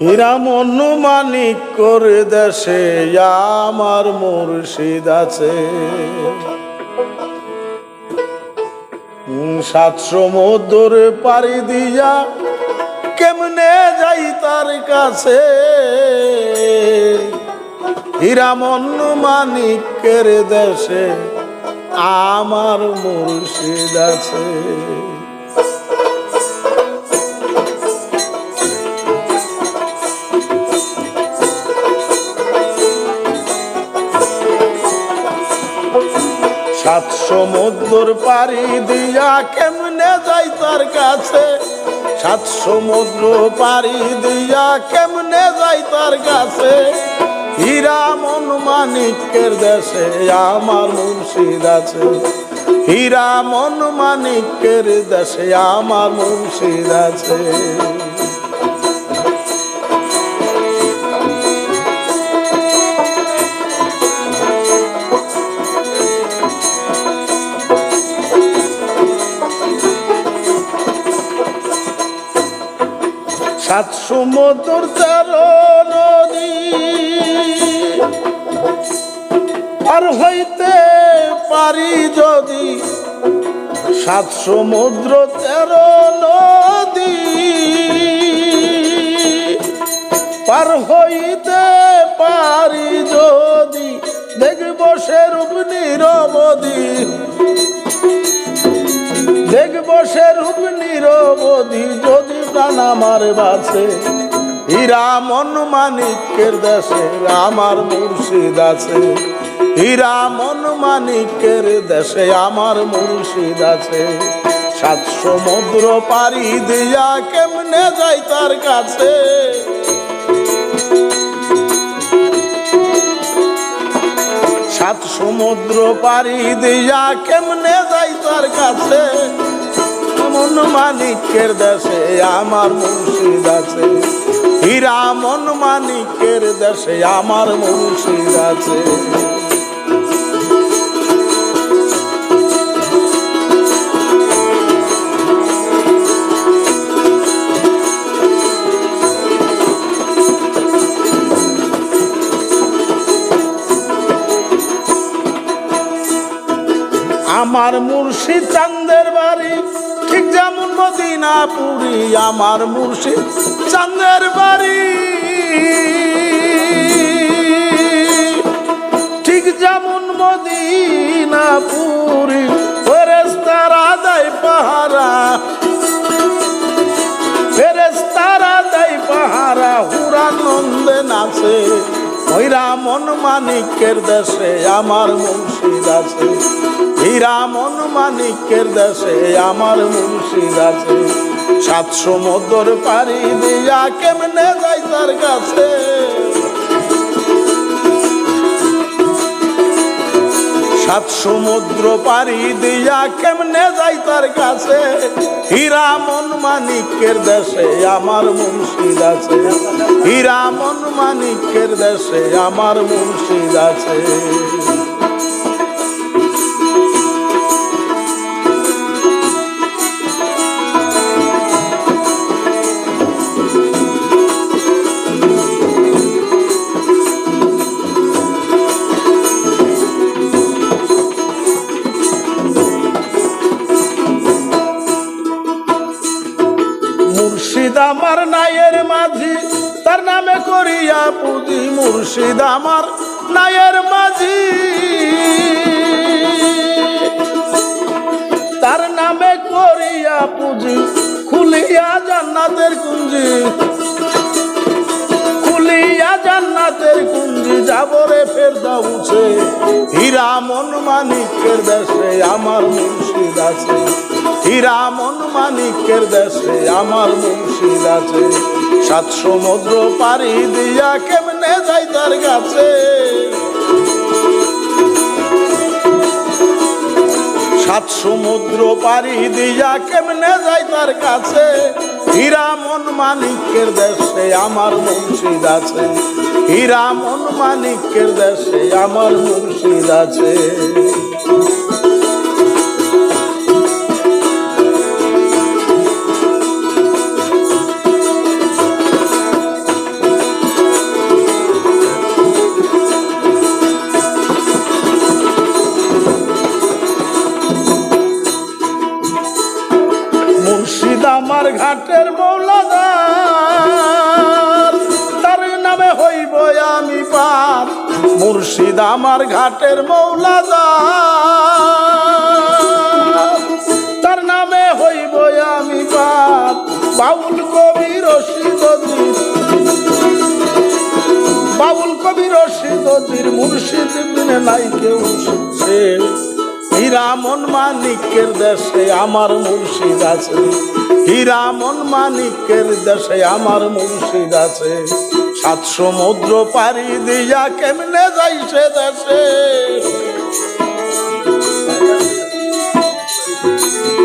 হীরা মন মানিক করে দেশে আমার মুর্শিদ আছে। উম, সাত সমুদ্র পাড়ি দিয়া কেমনে যাই তার কাছে? হীরা মন মানিকের দেশে আমার মুর্শিদ আছে। সাত সমুদ্র পাড়ি দিয়া কেমনে যাই তার কাছে? সাত সমুদ্র পাড়ি দিয়া কেমনে যাই তার কাছে? হীরা মন মানিকের দেশে আমার মুর্শিদ আছে। হীরা মন মানিকের দেশে আমার মুর্শিদ আছে। সাত সমুদ্র নদী আর হইতে পারি যদি সাত সমুদ্র তেরো নদী পার হইতে পারি যদি দেখব সেরূপ নিরবধি দেখব সে রূপ নিরবধি যদি প্রাণ আমার বাঁচে হীরা মন মানিকের দেশে, আমার মুর্শিদ আছে। হীরা মন মানিকের দেশে, আমার মুর্শিদ আছে। সাত সমুদ্র পাড়ি দিয়া কেমনে যাই তার কাছে? সাত সমুদ্র পাড়ি দিয়া কেমনে যাই তার কাছে? মন মানিকের দেশে, আমার মুর্শিদ আছে। হীরা মন মানিকের দেশে, আমার মুর্শিদ আছে। আমার মুর্শিদ চান্দের বাড়ি যেমন মদিনাপুরি আমার মুর্শিদ চান্দের বাড়ি। ঠিক যেমন মদিনাপুরি ফেরেস্তারা দেয় পাহারা। ফেরেস্তারা দেয় পাহারা, হুরা নন্দে নাচে। হীরা মন মানিকের দেশে আমার মুর্শিদ আছে। হীরা মন মানিকের দেশে আমার মুর্শিদ আছে। সাত সমুদ্র পাড়ি দিয়া কেমনে যাই তার কাছে? সাত সমুদ্র পাড়ি দিয়া কেমনে যাই তার কাছে? হীরা মন মানিকের দেশে আমার মুর্শিদ আছে। হীরা মন মানিকের দেশে আমার মুর্শিদ আছে। আমার নায়ের মাঝি, তার নামে করিয়া পুজি মুর্শিদ আমার নায়ের মাঝি। তার নামে করিয়া পুজি খুলিয়া জান্নাতের কুঞ্জি। খুলিয়া জান্নাতের কুঞ্জি যাবরে ফের দাউছে হীরা মন মানিকের দেশে আমার মুর্শিদ আছে। হীরা মন মানিকের দেশে আমার মুর্শিদ আছে। সাত সমুদ্র পাড়ি দিয়া কেমনে যাই তার কাছে? সাত সমুদ্র পাড়ি দিয়া কেমনে যাই তার কাছে? হীরা মন মানিকের দেশে আমার মুর্শিদ আছে। হীরামন মানিকের দেশে আমার মুর্শিদ আছে। মুর্শিদ আমার ঘাটের মৌলাদা আমি মুর্শিদ আমার ঘাটের মৌলাদার। তার নামে হইব আমি পার বাউল কবি রশিদ বাউল কবি রশিদীর মুর্শিদ বিনে নাই কেউ সে। হীরামন মানিকের দেশে আমার মুর্শিদ আছে। হীরামন মানিকের দেশে আমার মুর্শিদ আছে। সাত সমুদ্র পারি দিয়া কেমনে যাই সে দেশে?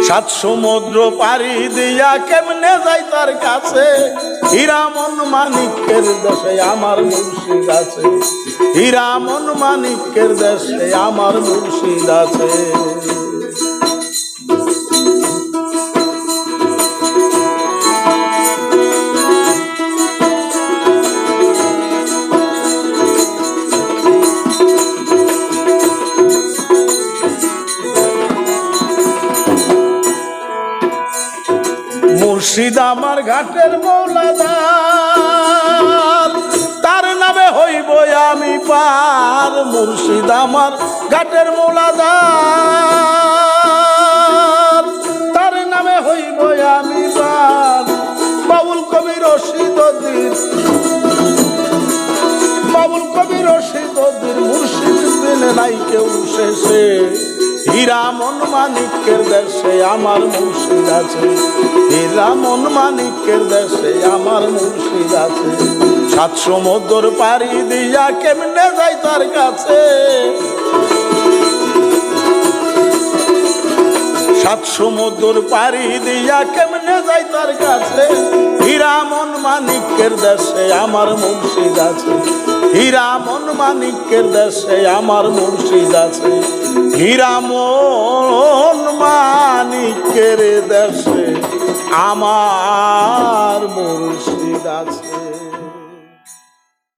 সাত সমুদ্র পারি দিয়া কেমনে যাই তার কাছে? হীরামন মানিকের দেশে আমার মুর্শিদ আছে। হীরামন মানিকের দেশে আমার মুর্শিদ আছে। আমার ঘাটের মৌলাদার। তার নামে হইব আমি পার মুর্শিদ আমার ঘাটের মৌলাদার। তার নামে হইব আমি পার বাবুল কবি রশিদ বাবুল কবি রশিদীর মুর্শিদ দিনে নাই কেউ শেষে। হীরামন মানিকের দেশে আমার মুর্শিদ আছে। হীরামন মানিকের দেশে আমার মুর্শিদ আছে। সাত সমুদ্র পাড়ি দিয়া কেমনে যাই তার কাছে? সাত সমুদ্র পাড়ি দিয়া কেমনে যাই তার কাছে? হীরামন মানিকের দেশে আমার মুর্শিদ আছে। হীরামন মানিকের দেশে আমার মুর্শিদ আছে। হীরামন মানিকের দেশে আমার মুর্শিদ আছে।